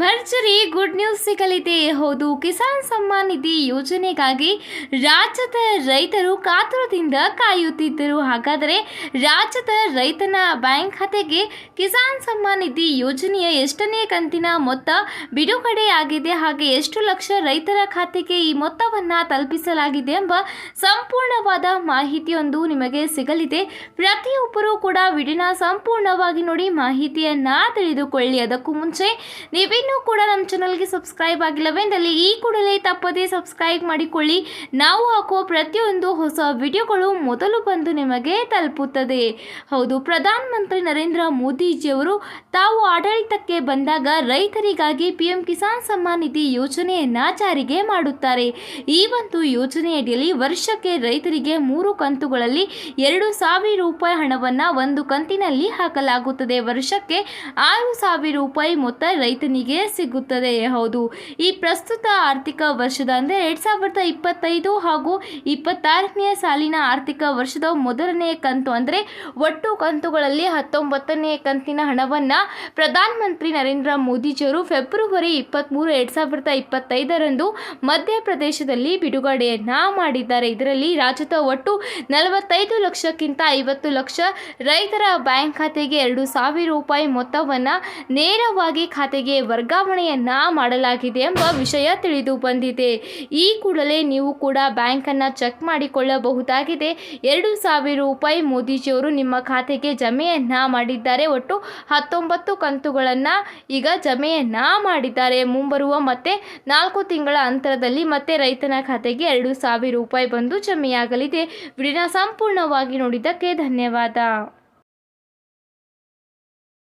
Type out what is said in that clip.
ಭರ್ಜರಿ good news ಸಿಗಲಿದೆ. ಹೌದು, ಕಿಸಾನ್ ಸಮ್ಮಾನ್ ನಿಧಿ ಯೋಜನೆಗಾಗಿ ರಾಜ್ಯದ ರೈತರು ಕಾತುರದಿಂದ ಕಾಯುತ್ತಿದ್ದರು. ಹಾಗಾದರೆ ರಾಜ್ಯದ ರೈತನ ಬ್ಯಾಂಕ್ ಖಾತೆಗೆ ಕಿಸಾನ್ ಸಮ್ಮಾನ್ ನಿಧಿ ಯೋಜನೆಯ ಎಷ್ಟನೇ ಕಂತಿನ ಮೊತ್ತ ಬಿಡುಗಡೆಯಾಗಿದೆ ಹಾಗೆ ಎಷ್ಟು ಲಕ್ಷ ರೈತರ ಖಾತೆಗೆ ಈ ಮೊತ್ತವನ್ನು ತಲುಪಿಸಲಾಗಿದೆ ಎಂಬ ಸಂಪೂರ್ಣವಾದ ಮಾಹಿತಿಯೊಂದು ನಿಮಗೆ ಸಿಗಲಿದೆ. ಪ್ರತಿಯೊಬ್ಬರೂ ಕೂಡ ವಿಡಿಯೋನ ಸಂಪೂರ್ಣವಾಗಿ ನೋಡಿ ಮಾಹಿತಿಯನ್ನು ತಿಳಿದುಕೊಳ್ಳಿ. ಅದಕ್ಕೂ ಮುಂಚೆ ನೀವಿನ್ನೂ ಕೂಡ ನಮ್ಮ ಚಾನಲ್ಗೆ ಸಬ್ಸ್ಕ್ರೈಬ್ ಆಗಿಲ್ಲವೆಂದಲ್ಲಿ ಈ ಕೂಡಲೇ ತಪ್ಪದೇ ಸಬ್ಸ್ಕ್ರೈಬ್ ಮಾಡಿಕೊಳ್ಳಿ. ನಾವು ಹಾಕುವ ಪ್ರತಿಯೊಂದು ಹೊಸ ವಿಡಿಯೋಗಳು ಮೊದಲು ಬಂದು ನಿಮಗೆ ತಲುಪುತ್ತದೆ. ಹೌದು, ಪ್ರಧಾನಮಂತ್ರಿ ನರೇಂದ್ರ ಮೋದಿಜಿಯವರು ತಾವು ಆಡಳಿತಕ್ಕೆ ಬಂದಾಗ ರೈತರಿಗಾಗಿ ಪಿಎಂ ಕಿಸಾನ್ ಸಮ್ಮಾನ್ ನಿಧಿ ಯೋಜನೆಯನ್ನ ಜಾರಿಗೆ ಮಾಡುತ್ತಾರೆ. ಈ ಒಂದು ಯೋಜನೆಯಡಿಯಲ್ಲಿ ವರ್ಷಕ್ಕೆ ರೈತರಿಗೆ ಮೂರು ಕಂತುಗಳಲ್ಲಿ ಎರಡು ಸಾವಿರ ರೂಪಾಯಿ ಹಣವನ್ನು ಒಂದು ಕಂತಿನಲ್ಲಿ ಹಾಕಲಾಗುತ್ತದೆ. ವರ್ಷಕ್ಕೆ ಆರು ಸಾವಿರ ರೂಪಾಯಿ ಮೊತ್ತ ರೈತನಿಗೆ ಸಿಗುತ್ತದೆ. ಹೌದು. ಈ ಪ್ರಸ್ತುತ ಆರ್ಥಿಕ ವರ್ಷದ ಅಂದರೆ ಎರಡು ಸಾವಿರದ ಇಪ್ಪತ್ತೈದು ಹಾಗೂ ಇಪ್ಪತ್ತಾರನೇ ಸಾಲಿನ ಆರ್ಥಿಕ ವರ್ಷದ ಮೊದಲನೆಯ ಕಂತು ಅಂದರೆ ಒಟ್ಟು ಕಂತುಗಳಲ್ಲಿ ಹತ್ತೊಂಬತ್ತನೇ ಕಂತಿನ ಹಣವನ್ನು ಪ್ರಧಾನಮಂತ್ರಿ ನರೇಂದ್ರ ಮೋದಿಜಿಯವರು ಫೆಬ್ರವರಿ ಇಪ್ಪತ್ತ್ಮೂರು ಎರಡು ಸಾವಿರದ ಇಪ್ಪತ್ತೈದರಂದು ಮಧ್ಯಪ್ರದೇಶದಲ್ಲಿ ಬಿಡುಗಡೆಯನ್ನು ಮಾಡಿದ್ದಾರೆ. ಇದರಲ್ಲಿ ರಾಜ್ಯದ ಒಟ್ಟು ನಲವತ್ತೈದು ಲಕ್ಷಕ್ಕಿಂತ ಐವತ್ತು ಲಕ್ಷ ರೈತರ ಬ್ಯಾಂಕ್ ಖಾತೆಗೆ ಎರಡು ಸಾವಿರ ರೂಪಾಯಿ ಮೊತ್ತವನ್ನು ನೇರವಾಗಿ ಖಾತೆಗೆ ವರ್ಗಾವಣೆಯನ್ನ ಮಾಡಲಾಗಿದೆ ಎಂಬ ವಿಷಯ ತಿಳಿದು ಬಂದಿದೆ. ಈ ಕೂಡಲೇ ನೀವು ಕೂಡ ಬ್ಯಾಂಕನ್ನು ಚೆಕ್ ಮಾಡಿಕೊಳ್ಳಬಹುದಾಗಿದೆ. ಎರಡು ಸಾವಿರ ರೂಪಾಯಿ ಮೋದಿಜಿಯವರು ನಿಮ್ಮ ಖಾತೆಗೆ ಜಮೆಯನ್ನ ಮಾಡಿದ್ದಾರೆ. ಒಟ್ಟು ಹತ್ತೊಂಬತ್ತು ಕಂತುಗಳನ್ನು ಈಗ ಜಮೆಯನ್ನ ಮಾಡಿದ್ದಾರೆ. ಮುಂಬರುವ ಮತ್ತೆ ನಾಲ್ಕು ತಿಂಗಳ ಅಂತರದಲ್ಲಿ ಮತ್ತೆ ರೈತನ ಖಾತೆಗೆ ಎರಡು ಸಾವಿರ ರೂಪಾಯಿ ಬಂದು ಜಮೆಯಾಗಲಿದೆ. ವಿಡಿಯೋನ ಸಂಪೂರ್ಣವಾಗಿ ನೋಡಿದ್ದಕ್ಕೆ ಧನ್ಯವಾದ.